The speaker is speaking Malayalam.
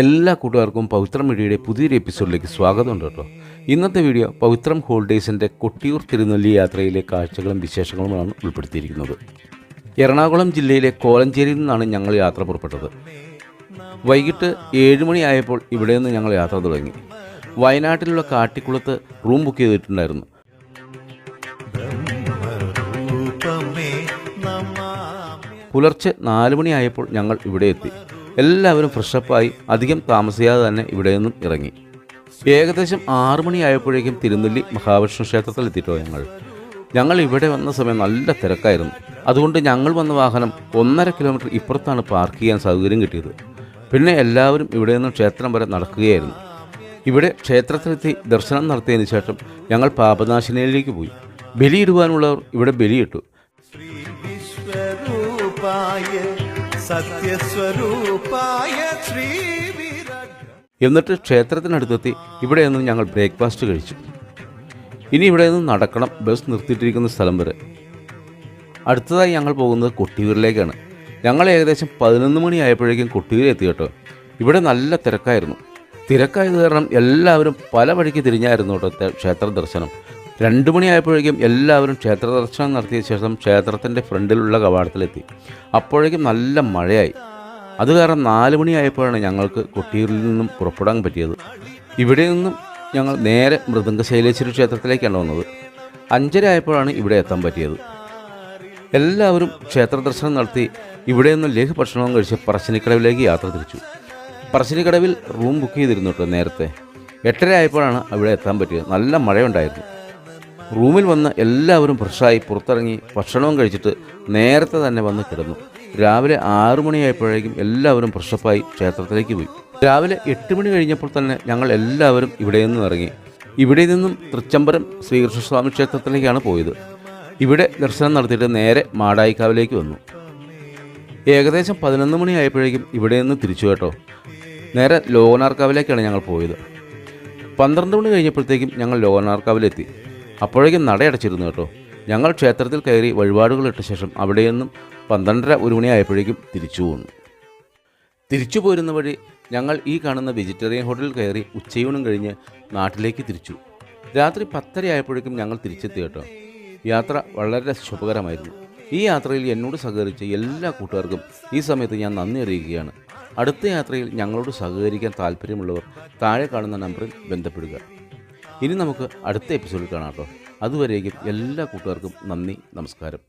എല്ലാ കൂട്ടുകാർക്കും പവിത്രം മീഡിയയുടെ പുതിയൊരു എപ്പിസോഡിലേക്ക് സ്വാഗതമുണ്ട് കേട്ടോ. ഇന്നത്തെ വീഡിയോ പവിത്രം ഹോളിഡേയ്സിന്റെ കൊട്ടിയൂർ തിരുനെല്ലി യാത്രയിലെ കാഴ്ചകളും വിശേഷങ്ങളുമാണ് ഉൾപ്പെടുത്തിയിരിക്കുന്നത്. എറണാകുളം ജില്ലയിലെ കോലഞ്ചേരിയിൽ നിന്നാണ് ഞങ്ങൾ യാത്ര പുറപ്പെട്ടത്. വൈകിട്ട് ഏഴ് മണിയായപ്പോൾ ഇവിടെ നിന്ന് ഞങ്ങൾ യാത്ര തുടങ്ങി. വയനാട്ടിലുള്ള കാട്ടിക്കുളത്ത് റൂം ബുക്ക് ചെയ്തിട്ടുണ്ടായിരുന്നു. പുലർച്ചെ നാല് മണിയായപ്പോൾ ഞങ്ങൾ ഇവിടെ എത്തി. എല്ലാവരും ഫ്രഷപ്പായി അധികം താമസിയാതെ തന്നെ ഇവിടെ നിന്നും ഇറങ്ങി. ഏകദേശം ആറു മണിയായപ്പോഴേക്കും തിരുനെല്ലി മഹാവിഷ്ണു ക്ഷേത്രത്തിൽ എത്തിയിട്ടോ ഞങ്ങൾ. ഞങ്ങൾ ഇവിടെ വന്ന സമയം നല്ല തിരക്കായിരുന്നു. അതുകൊണ്ട് ഞങ്ങൾ വന്ന വാഹനം ഒന്നര കിലോമീറ്റർ ഇപ്പുറത്താണ് പാർക്ക് ചെയ്യാൻ സൗകര്യം കിട്ടിയത്. പിന്നെ എല്ലാവരും ഇവിടെ നിന്നും ക്ഷേത്രം വരെ നടക്കുകയായിരുന്നു. ഇവിടെ ക്ഷേത്രത്തിലെത്തി ദർശനം നടത്തിയതിനു ശേഷം ഞങ്ങൾ പാപനാശിനിയിലേക്ക് പോയി. ബലിയിടുവാനുള്ളവർ ഇവിടെ ബലിയിട്ടു. വിശ്വരൂപായ സത്യസ്വരൂപായ ശ്രീ എന്നിട്ട് ക്ഷേത്രത്തിനടുത്തെത്തി. ഇവിടെ നിന്ന് ഞങ്ങൾ ബ്രേക്ക്ഫാസ്റ്റ് കഴിച്ചു. ഇനി ഇവിടെ നിന്ന് നടക്കണം. ബസ് നിർത്തിയിട്ടിരിക്കുന്ന സ്ഥലം വരെ. അടുത്തതായി ഞങ്ങൾ പോകുന്നത് കൊട്ടിയൂരിലേക്കാണ്. ഞങ്ങൾ ഏകദേശം പതിനൊന്ന് മണിയായപ്പോഴേക്കും കൊട്ടിയൂർ എത്തി കേട്ടോ. ഇവിടെ നല്ല തിരക്കായിരുന്നു. തിരക്കായത് കാരണം എല്ലാവരും പല വഴിക്ക് തിരിഞ്ഞായിരുന്നു കേട്ടോ ക്ഷേത്ര ദർശനം. രണ്ട് മണിയായപ്പോഴേക്കും എല്ലാവരും ക്ഷേത്ര ദർശനം നടത്തിയ ശേഷം ക്ഷേത്രത്തിന്റെ ഫ്രണ്ടിലുള്ള കവാടത്തിലെത്തി. അപ്പോഴേക്കും നല്ല മഴയായി. അത് കാരണം നാല് മണിയായപ്പോഴാണ് ഞങ്ങൾക്ക് കൊട്ടിയൂരിൽ നിന്നും പുറപ്പെടാൻ പറ്റിയത്. ഇവിടെ നിന്നും ഞങ്ങൾ നേരെ മൃദംഗശൈലേശ്വരി ക്ഷേത്രത്തിലേക്കാണ് വന്നത്. അഞ്ചര ആയപ്പോഴാണ് ഇവിടെ എത്താൻ പറ്റിയത്. എല്ലാവരും ക്ഷേത്ര ദർശനം നടത്തി ഇവിടെ നിന്ന് ലഘു ഭക്ഷണവും കഴിച്ച് പറശ്ശിനിക്കടവിലേക്ക് യാത്ര തിരിച്ചു. പറശ്ശിനിക്കടവിൽ റൂം ബുക്ക് ചെയ്തിരുന്നു കേട്ടോ നേരത്തെ. എട്ടര ആയപ്പോഴാണ് അവിടെ എത്താൻ പറ്റിയത്. നല്ല മഴയുണ്ടായിരുന്നു. റൂമിൽ വന്ന എല്ലാവരും ഫ്രഷായി പുറത്തിറങ്ങി ഭക്ഷണവും കഴിച്ചിട്ട് നേരത്തെ തന്നെ വന്ന് കിടന്നു. രാവിലെ ആറു മണിയായപ്പോഴേക്കും എല്ലാവരും ഫ്രഷപ്പായി ക്ഷേത്രത്തിലേക്ക് പോയി. രാവിലെ എട്ട് മണി കഴിഞ്ഞപ്പോൾ തന്നെ ഞങ്ങൾ എല്ലാവരും ഇവിടെ നിന്നും ഇറങ്ങി. ഇവിടെ നിന്നും തൃച്ചംബരം ശ്രീകൃഷ്ണസ്വാമി ക്ഷേത്രത്തിലേക്കാണ് പോയത്. ഇവിടെ ദർശനം നടത്തിയിട്ട് നേരെ മാടായിക്കാവിലേക്ക് വന്നു. ഏകദേശം പതിനൊന്ന് മണിയായപ്പോഴേക്കും ഇവിടെ നിന്ന് തിരിച്ചു കേട്ടോ. നേരെ ലോകനാർക്കാവിലേക്കാണ് ഞങ്ങൾ പോയത്. പന്ത്രണ്ട് മണി കഴിഞ്ഞപ്പോഴത്തേക്കും ഞങ്ങൾ ലോകനാർക്കാവിലെത്തി. അപ്പോഴേക്കും നടയടച്ചിരുന്നു കേട്ടോ. ഞങ്ങൾ ക്ഷേത്രത്തിൽ കയറി വഴിപാടുകൾ ഇട്ട ശേഷം അവിടെ നിന്നും പന്ത്രണ്ടര ഒരു മണിയായപ്പോഴേക്കും തിരിച്ചു പോന്നു. തിരിച്ചു പോരുന്ന വഴി ഞങ്ങൾ ഈ കാണുന്ന വെജിറ്റേറിയൻ ഹോട്ടലിൽ കയറി ഉച്ചയൂണും കഴിഞ്ഞ് നാട്ടിലേക്ക് തിരിച്ചു. രാത്രി പത്തര ആയപ്പോഴേക്കും ഞങ്ങൾ തിരിച്ചെത്തി കേട്ടോ. യാത്ര വളരെ ശുഭകരമായിരുന്നു. ഈ യാത്രയിൽ എന്നോട് സഹകരിച്ച എല്ലാ കൂട്ടുകാർക്കും ഈ സമയത്ത് ഞാൻ നന്ദി അറിയിക്കുകയാണ്. അടുത്ത യാത്രയിൽ ഞങ്ങളോട് സഹകരിക്കാൻ താല്പര്യമുള്ളവർ താഴെ കാണുന്ന നമ്പറിൽ ബന്ധപ്പെടുക. ഇനി നമുക്ക് അടുത്ത എപ്പിസോഡിൽ കാണാം കേട്ടോ. അതുവരേക്കും എല്ലാ കൂട്ടുകാർക്കും നന്ദി നമസ്കാരം.